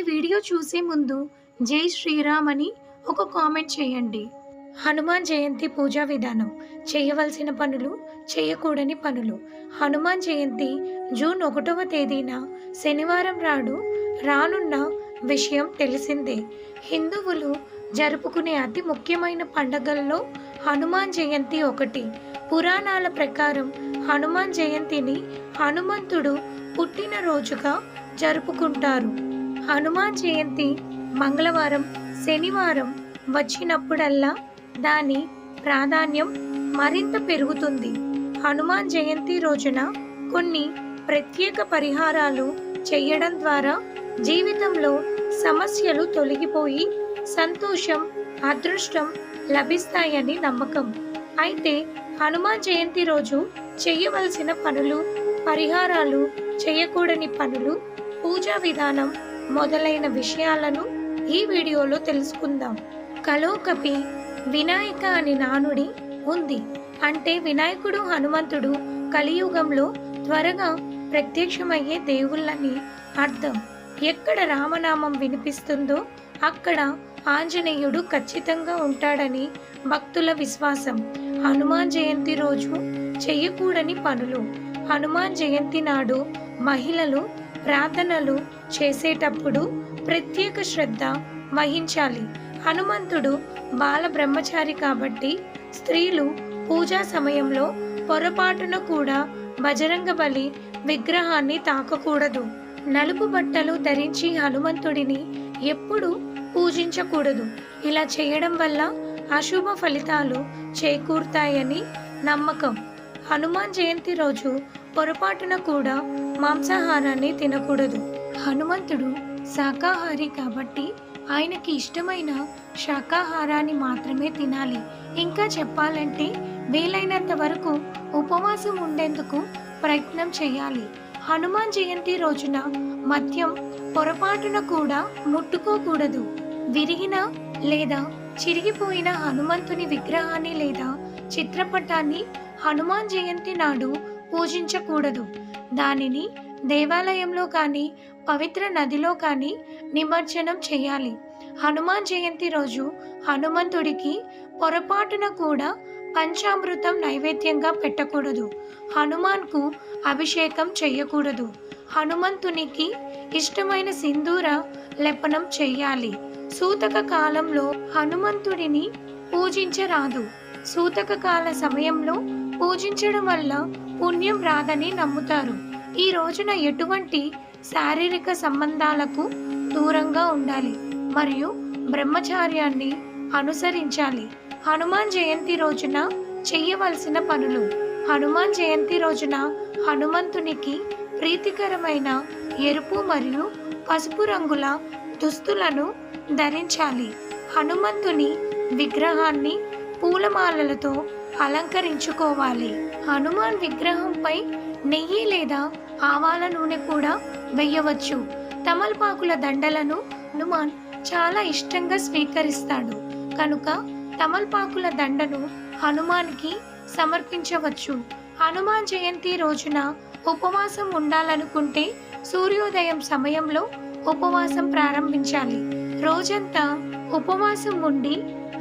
ఈ వీడియో చూసే ముందు జై శ్రీరామ్ అని ఒక కామెంట్ చేయండి. హనుమాన్ జయంతి పూజా విధానం. చేయవలసిన పనులు చేయకూడని పనులు. హనుమాన్ జయంతి జూన్ ఒకటవ తేదీన శనివారం రాడు. రానున్న విషయం తెలిసిందే. హిందువులు జరుపుకునే అతి ముఖ్యమైన పండగల్లో హనుమాన్ జయంతి ఒకటి. పురాణాల ప్రకారం హనుమాన్ జయంతిని హనుమంతుడు పుట్టినరోజుగా జరుపుకుంటారు. హనుమాన్ జయంతి మంగళవారం శనివారం వచ్చినప్పుడల్లా దాని ప్రాధాన్యం మరింత పెరుగుతుంది. హనుమాన్ జయంతి రోజున కొన్ని ప్రత్యేక పరిహారాలు చేయడం ద్వారా జీవితంలో సమస్యలు తొలగిపోయి సంతోషం అదృష్టం లభిస్తాయని నమ్మకం. అయితే హనుమాన్ జయంతి రోజు చేయవలసిన పనులు పరిహారాలు చేయకూడని పనులు పూజా విధానం మొదలైన విషయాలను ఈ వీడియోలో తెలుసుకుందాం. కలోకపి వినాయక అని నానుడి ఉంది. అంటే వినాయకుడు హనుమంతుడు కలియుగంలో త్వరగా ప్రత్యక్షమయ్యే దేవుళ్ళని అర్థం. ఎక్కడ రామనామం వినిపిస్తుందో అక్కడ ఆంజనేయుడు ఖచ్చితంగా ఉంటాడని భక్తుల విశ్వాసం. హనుమాన్ జయంతి రోజు చెయ్యకూడని పనులు. హనుమాన్ జయంతి నాడు మహిళలు ప్రార్థనలు చేసేటప్పుడు ప్రత్యేక శ్రద్ధ వహించాలి. హనుమంతుడు బాల బ్రహ్మచారి కాబట్టి స్త్రీలు పూజా సమయంలో పొరపాటున కూడా బజరంగ బలి విగ్రహాన్ని తాకకూడదు. నలుపు బట్టలు ధరించి హనుమంతుడిని ఎప్పుడు పూజించకూడదు. ఇలా చేయడం వల్ల అశుభ ఫలితాలు చేకూరుతాయని నమ్మకం. హనుమాన్ జయంతి రోజు పొరపాటున కూడా మాంసాహారాన్ని తినకూడదు. హనుమంతుడు శాకాహారి కాబట్టి ఆయనకి ఇష్టమైన శాకాహారాన్ని మాత్రమే తినాలి. ఇంకా చెప్పాలంటే వీలైనంత వరకు ఉపవాసం ఉండేందుకు ప్రయత్నం చేయాలి. హనుమాన్ జయంతి రోజున మద్యం పొరపాటున కూడా ముట్టుకోకూడదు. విరిగిన లేదా చిరిగిపోయిన హనుమంతుని విగ్రహాన్ని లేదా చిత్రపటాన్ని హనుమాన్ జయంతి నాడు పూజించకూడదు. దానిని దేవాలయంలో కానీ పవిత్ర నదిలో కానీ నిమజ్జనం చేయాలి. హనుమాన్ జయంతి రోజు హనుమంతుడికి పొరపాటున కూడా పంచామృతం నైవేద్యంగా పెట్టకూడదు. హనుమాన్కు అభిషేకం చేయకూడదు. హనుమంతునికి ఇష్టమైన సింధూర లెపనం చేయాలి. సూతక కాలంలో హనుమంతుడిని పూజించరాదు. సూతక కాల సమయంలో పూజించడం వల్ల పుణ్యం రాదని నమ్ముతారు. ఈ రోజున ఎటువంటి శారీరక సంబంధాలకు దూరంగా ఉండాలి మరియు బ్రహ్మచార్యాన్ని అనుసరించాలి. హనుమాన్ జయంతి రోజున చెయ్యవలసిన పనులు. హనుమాన్ జయంతి రోజున హనుమంతునికి ప్రీతికరమైన ఎరుపు మరియు పసుపు రంగుల దుస్తులను ధరించాలి. హనుమంతుని విగ్రహాన్ని పూలమాలలతో అలంకరించుకోవాలి. హనుమాన్ విగ్రహంపై నెయ్యి లేదా ఆవాల నూనె కూడా వేయవచ్చు. తమలపాకుల దండలను హనుమాన్ చాలా ఇష్టంగా స్వీకరిస్తాడు. కనుక తమలపాకుల దండను హనుమాన్కి సమర్పించవచ్చు. హనుమాన్ జయంతి రోజున ఉపవాసం ఉండాలనుకుంటే సూర్యోదయం సమయంలో ఉపవాసం ప్రారంభించాలి. రోజంతా ఉపవాసం ఉండి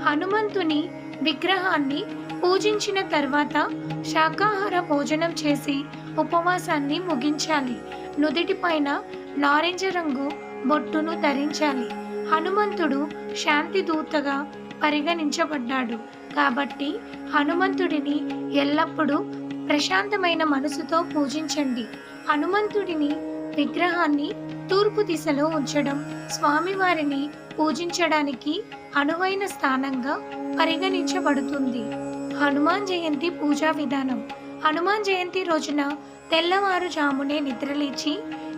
హనుమంతుని విగ్రహాన్ని పూజించిన తర్వాత శాకాహార భోజనం చేసి ఉపవాసాన్ని ముగించాలి. నుదిటిపైన నారింజ రంగు బొట్టును ధరించాలి. హనుమంతుడు శాంతి దూతగా పరిగణించబడ్డాడు. కాబట్టి హనుమంతుడిని ఎల్లప్పుడూ ప్రశాంతమైన మనసుతో పూజించండి. హనుమంతుడిని విగ్రహాన్ని తూర్పు దిశలో ఉంచడం స్వామివారిని పూజించడానికి అనువైన స్థానంగా పరిగణించబడుతుంది. హనుమాన్ జయంతి పూజా విధానం. హనుమాన్ జయంతి రోజున తెల్లవారుజామునే నిద్రలేచి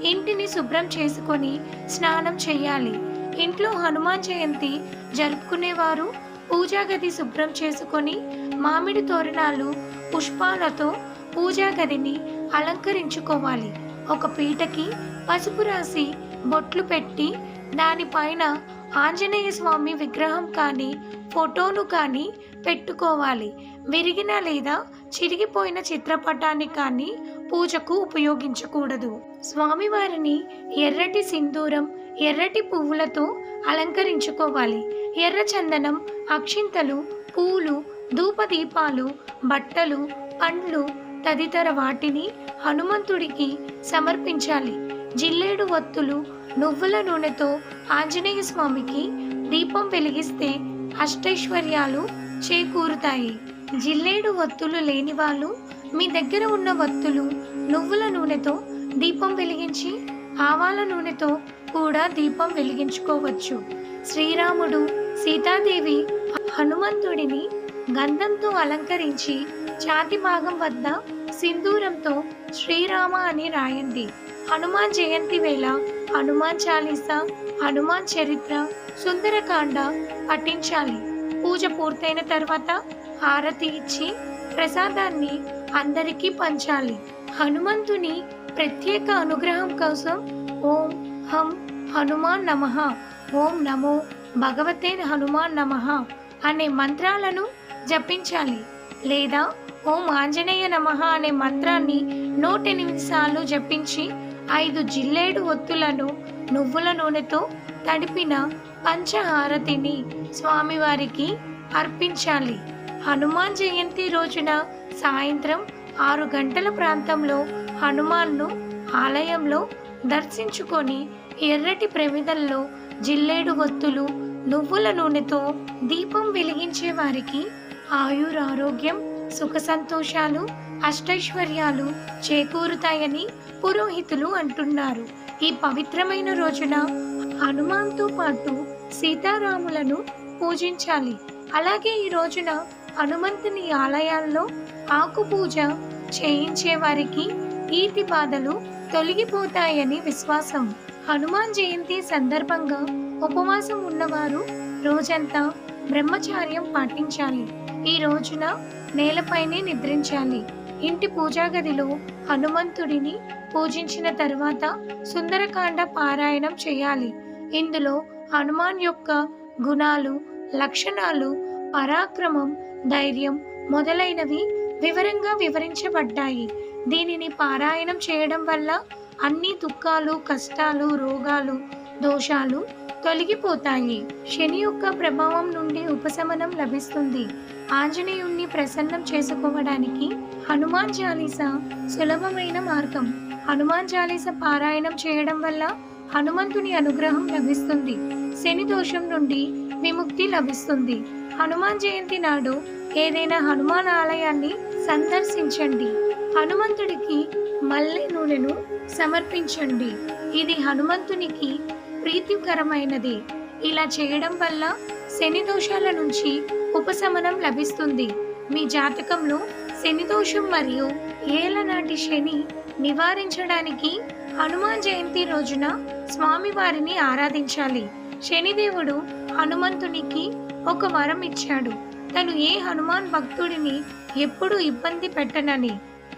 ఇంటిని శుభ్రం చేసుకొని స్నానం చేయాలి. ఇంట్లో హనుమాన్ జయంతి జరుపుకునేవారు. పూజా గది శుభ్రం చేసుకొని మామిడి తోరణాలు పుష్పాలతో పూజా గదిని అలంకరించుకోవాలి. ఒక పీటకి పసుపు రాసి బొట్లు పెట్టి దానిపైన ఆంజనేయ స్వామి విగ్రహం కానీ ఫోటోను కానీ పెట్టుకోవాలి. విరిగిన లేదా చిరిగిపోయిన చిత్రపటాన్ని కానీ పూజకు ఉపయోగించకూడదు. స్వామివారిని ఎర్రటి సింధూరం ఎర్రటి పువ్వులతో అలంకరించుకోవాలి. ఎర్ర చందనం అక్షింతలు పూలు ధూపదీపాలు బట్టలు పండ్లు తదితర వాటిని హనుమంతుడికి సమర్పించాలి. జిల్లేడు ఒత్తులు నువ్వుల నూనెతో ఆంజనేయ స్వామికి దీపం వెలిగిస్తే అష్టైశ్వర్యాలు చేకూరుతాయి. జిల్లేడు ఒత్తులు లేని వాళ్ళు మీ దగ్గర ఉన్న ఒత్తులు నువ్వుల నూనెతో దీపం వెలిగించి ఆవాల నూనెతో కూడా దీపం వెలిగించుకోవచ్చు. శ్రీరాముడు సీతాదేవి హనుమంతుడిని గంధంతో అలంకరించి ఛాతి భాగం వద్ద సింధూరంతో శ్రీరామ అని రాయండి. హనుమాన్ జయంతి వేళ హనుమాన్ చాలీసా హనుమాన్ చరిత్ర సుందరకాండ పఠించాలి. పూజ పూర్తయిన తర్వాత హారతి ఇచ్చి ప్రసాదాన్ని అందరికీ పంచాలి. హనుమంతుని ప్రత్యేక అనుగ్రహం కోసం ఓం హం హనుమాన్ నమః ఓం నమో భగవతే హనుమాన్ నమః అనే మంత్రాలను జపించాలి. లేదా ఓం ఆంజనేయ నమః అనే మంత్రాన్ని నూట ఎనిమిది సార్లు జపించి ఐదు జిల్లేడు ఒత్తులను నువ్వుల నూనెతో తడిపిన పంచహారతిని స్వామివారికి అర్పించాలి. హనుమాన్ జయంతి రోజున సాయంత్రం ఆరు గంటల ప్రాంతంలో హనుమాన్ను ఆలయంలో దర్శించుకొని ఎర్రటి ప్రమిదల్లో జిల్లేడు ఒత్తులు నువ్వుల నూనెతో దీపం వెలిగించే వారికి ఆయురారోగ్యం సుఖ సంతోషాలు అష్టైశ్వర్యాలు చేకూరుతాయని పురోహితులు అంటున్నారు. ఈ పవిత్రమైన రోజున హనుమాన్తో పాటు సీతారాములను పూజించాలి. అలాగే ఈ రోజున హనుమంతుని ఆలయాల్లో ఆకు పూజ చేయించే వారికి ఈతి బాధలు తొలగిపోతాయని విశ్వాసం. హనుమాన్ జయంతి సందర్భంగా ఉపవాసం ఉన్నవారు రోజంతా బ్రహ్మచార్యం పాటించాలి. ఈ రోజున నేలపైనే నిద్రించాలి. ఇంటి పూజాగదిలో హనుమంతుడిని పూజించిన తర్వాత సుందరకాండ పారాయణం చేయాలి. ఇందులో హనుమాన్ యొక్క గుణాలు లక్షణాలు పరాక్రమం ధైర్యం మొదలైనవి వివరంగా వివరించబడ్డాయి. దీనిని పారాయణం చేయడం వల్ల అన్ని దుఃఖాలు కష్టాలు రోగాలు దోషాలు తొలగిపోతాయి. శని యొక్క ప్రభావం నుండి ఉపశమనం లభిస్తుంది. ఆంజనేయుణ్ణి ప్రసన్నం చేసుకోవడానికి హనుమాన్ చాలీస సులభమైన మార్గం. హనుమాన్ చాలీస పారాయణం చేయడం వల్ల హనుమంతుని అనుగ్రహం లభిస్తుంది. శని దోషం నుండి విముక్తి లభిస్తుంది. హనుమాన్ జయంతి నాడు ఏదైనా హనుమాన్ ఆలయాన్ని సందర్శించండి. హనుమంతుడికి మల్లె నూనెను సమర్పించండి. ఇది హనుమంతునికి ప్రీతికరమైనది. ఇలా చేయడం వల్ల శని దోషాల నుంచి ఉపశమనం లభిస్తుంది. మీ జాతకంలో శని దోషం మరియు ఏలనాటి శని నివారించడానికి హనుమాన్ జయంతి రోజున స్వామివారిని ఆరాధించాలి. శనిదేవుడు హనుమంతునికి ఒక వరం ఇచ్చాడు. తను ఏ హనుమాన్ భక్తుడిని ఎప్పుడు ఇబ్బంది పెట్టనని.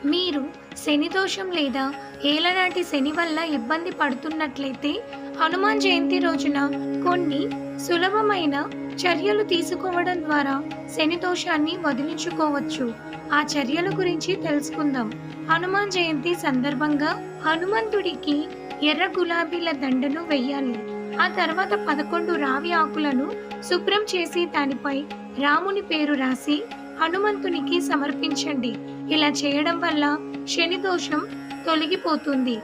మీరు శని దోషం లేదా ఏలనాటి శని వల్ల ఇబ్బంది పడుతున్నట్లయితే హనుమాన్ జయంతి రోజున కొన్ని సులభమైన చర్యలు తీసుకోవడం ద్వారా శని దోషాన్ని వదిలించుకోవచ్చు. ఆ చర్యల గురించి తెలుసుకుందాం. హనుమాన్ జయంతి సందర్భంగా హనుమంతుడికి ఎర్ర గులాబీల దండను వెయ్యాలి ఆ తర్వాత పదకొండు రావి ఆకులను శుభ్రం చేసి దానిపై రాముని పేరు రాసి హనుమంతునికి సమర్పించండి. ఇలా చేయడం వల్ల శని దోషం తొలగిపోతుంది.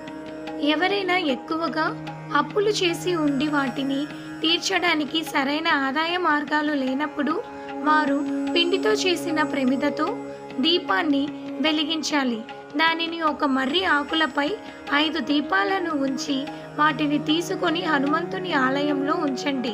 ఎవరైనా ఎక్కువగా అప్పులు చేసి ఉండి వాటిని తీర్చడానికి సరైన ఆదాయ మార్గాలు లేనప్పుడు వారు పిండితో చేసిన ప్రమిదతో దీపాన్ని వెలిగించాలి. దానిని ఒక మర్రి ఆకులపై ఐదు దీపాలను ఉంచి వాటిని తీసుకొని హనుమంతుని ఆలయంలో ఉంచండి.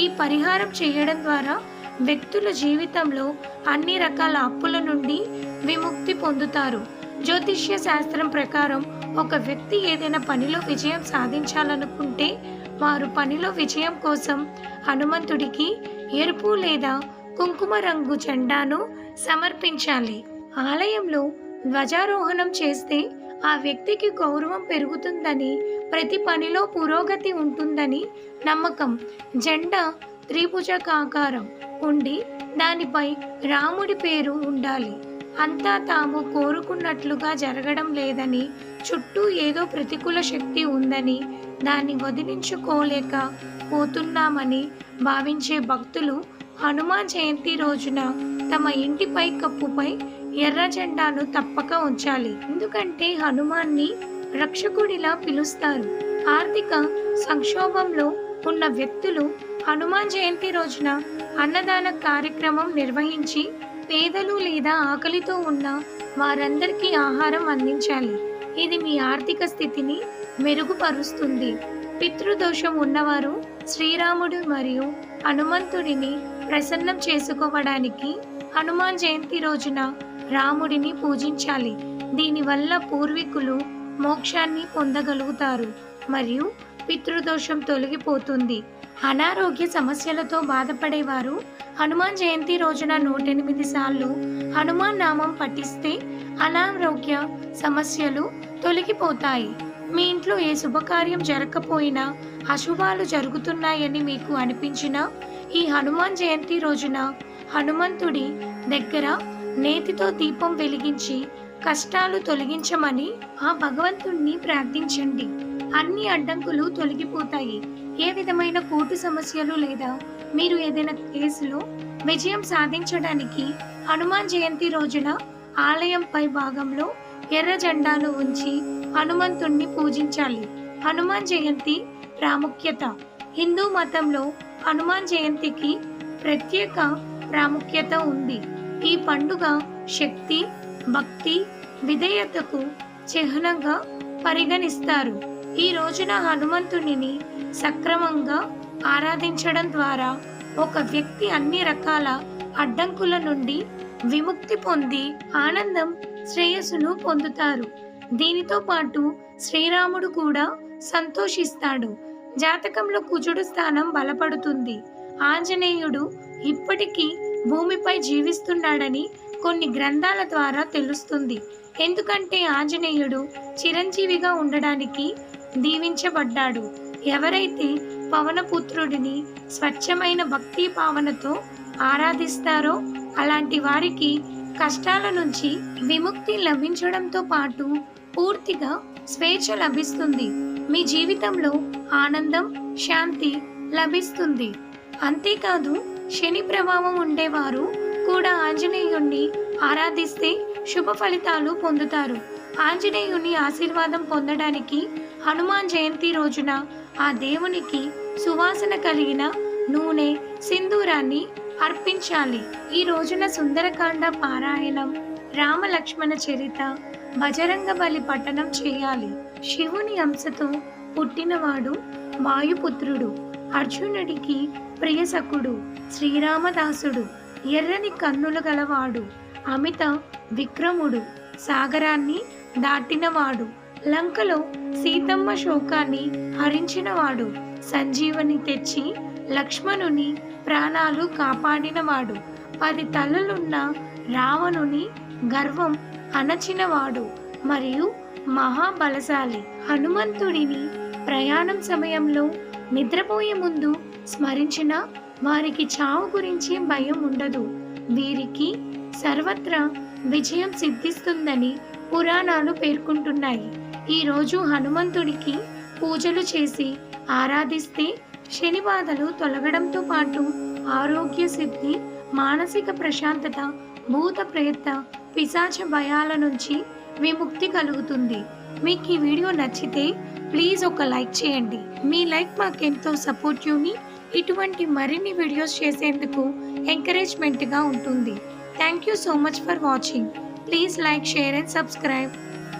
ఈ పరిహారం చేయడం ద్వారా వ్యక్తుల జీవితంలో అన్ని రకాల అప్పుల నుండి విముక్తి పొందుతారు. జ్యోతిష్య శాస్త్రం ప్రకారం ఒక వ్యక్తి ఏదైనా పనిలో విజయం సాధించాలనుకుంటే వారు పనిలో విజయం కోసం హనుమంతుడికి ఎరుపు లేదా కుంకుమ రంగు జెండాను సమర్పించాలి. ఆలయంలో ధ్వజారోహణం చేస్తే ఆ వ్యక్తికి గౌరవం పెరుగుతుందని ప్రతి పనిలో పురోగతి ఉంటుందని నమ్మకం. జెండా త్రిభుజకాకారం ఉండి దానిపై రాముడి పేరు ఉండాలి. అంతా తాము కోరుకున్నట్లుగా జరగడం లేదని చుట్టూ ఏదో ప్రతికూల శక్తి ఉందని దాన్ని వదిలించుకోలేక పోతున్నామని భావించే భక్తులు హనుమాన్ జయంతి రోజున తమ ఇంటిపై కప్పుపై ఎర్ర జెండాను తప్పక ఉంచాలి. ఎందుకంటే హనుమాన్ని రక్షకుడిలా పిలుస్తారు. ఆర్థిక సంక్షోభంలో ఉన్న వ్యక్తులు హనుమాన్ జయంతి రోజున అన్నదాన కార్యక్రమం నిర్వహించి పేదలు లేదా ఆకలితో ఉన్న వారందరికీ ఆహారం అందించాలి. ఇది మీ ఆర్థిక స్థితిని మెరుగుపరుస్తుంది. పితృదోషం ఉన్నవారు శ్రీరాముడు మరియు హనుమంతుడిని ప్రసన్నం చేసుకోవడానికి హనుమాన్ జయంతి రోజున రాముడిని పూజించాలి. దీనివల్ల పూర్వీకులు మోక్షాన్ని పొందగలుగుతారు మరియు పితృదోషం తొలగిపోతుంది. అనారోగ్య సమస్యలతో బాధపడేవారు హనుమాన్ జయంతి రోజున నూట ఎనిమిది సార్లు హనుమాన్ నామం పఠిస్తే అనారోగ్య సమస్యలు తొలగిపోతాయి. మీ ఇంట్లో ఏ శుభకార్యం జరగకపోయినా అశుభాలు జరుగుతున్నాయని మీకు అనిపించినా ఈ హనుమాన్ జయంతి రోజున హనుమంతుడి దగ్గర నేతితో దీపం వెలిగించి కష్టాలు తొలగించమని ఆ భగవంతుణ్ణి ప్రార్థించండి. అన్ని అడ్డంకులు తొలగిపోతాయి. ఏ విధమైన కోర్టు సమస్యలు లేదా మీరు ఏదైనా కేసులో విజయం సాధించడానికి హనుమాన్ జయంతి రోజున ఆలయంపై భాగంలో ఎర్ర జెండాను ఉంచి హనుమంతుణ్ణి పూజించాలి. హనుమాన్ జయంతి ప్రాముఖ్యత. హిందూ మతంలో హనుమాన్ జయంతికి ప్రత్యేక ప్రాముఖ్యత ఉంది. ఈ పండుగ శక్తి భక్తి విధేయతకు చిహ్నంగా పరిగణిస్తారు. ఈ రోజున హనుమంతునిని సక్రమంగా ఆరాధించడం ద్వారా ఒక వ్యక్తి అన్ని రకాల అడ్డంకుల నుండి విముక్తి పొంది ఆనందం శ్రేయస్సును పొందుతారు. దీనితో పాటు శ్రీరాముడు కూడా సంతోషిస్తాడు. జాతకంలో కుజుడు స్థానం బలపడుతుంది. ఆంజనేయుడు ఇప్పటికీ భూమిపై జీవిస్తున్నాడని కొన్ని గ్రంథాల ద్వారా తెలుస్తుంది. ఎందుకంటే ఆంజనేయుడు చిరంజీవిగా ఉండడానికి దీవించబడ్డాడు. ఎవరైతే పవనపుత్రుడిని స్వచ్ఛమైన భక్తి భావనతో ఆరాధిస్తారో అలాంటి వారికి కష్టాల నుంచి విముక్తి లభించడంతో పాటు పూర్తిగా స్వేచ్ఛ లభిస్తుంది. మీ జీవితంలో ఆనందం శాంతి లభిస్తుంది. అంతేకాదు శని ప్రభావం ఉండేవారు. కూడా ఆంజనేయుణ్ణి ఆరాధిస్తే శుభ ఫలితాలు పొందుతారు. ఆంజనేయుని ఆశీర్వాదం పొందడానికి హనుమాన్ జయంతి రోజున ఆ దేవునికి సువాసన కలిగిన నూనె సింధూరాన్ని అర్పించాలి. ఈ రోజున సుందరకాండ పారాయణం రామలక్ష్మణ చరిత బజరంగ బలి పఠనం చేయాలి. శివుని అంశతో పుట్టినవాడు వాయుపుత్రుడు. అర్జునుడికి ప్రియసకుడు శ్రీరామదాసుడు ఎర్రని కన్నులు గలవాడు అమిత విక్రముడు సాగరాన్ని దాటినవాడు లంకలో సీతమ్మ శోకాన్ని హరించినవాడు సంజీవని తెచ్చి లక్ష్మణుని ప్రాణాలు కాపాడినవాడు పది తలలున్న రావణుని గర్వం అణచినవాడు మరియు మహాబలశాలి హనుమంతుడిని ప్రయాణం సమయంలో నిద్రపోయే ముందు స్మరించిన వారికి చావు గురించి భయం ఉండదు. వీరికి సర్వత్రా విజయం సిద్ధిస్తుందని పురాణాలు పేర్కొంటున్నాయి. ఈరోజు హనుమంతుడికి పూజలు చేసి ఆరాధిస్తే శని బాధలు తొలగడంతో పాటు ఆరోగ్య సిద్ధి మానసిక ప్రశాంతత భూత ప్రేత పిశాచ భయాల నుంచి విముక్తి కలుగుతుంది. మీకు ఈ వీడియో నచ్చితే ప్లీజ్ ఒక లైక్ చేయండి. మీ లైక్ మాకెంతో సపోర్టివ్ని ఇటువంటి మరిన్ని వీడియోస్ చేసేందుకు ఎంకరేజ్మెంట్గా ఉంటుంది. Thank you so much for watching please like share and subscribe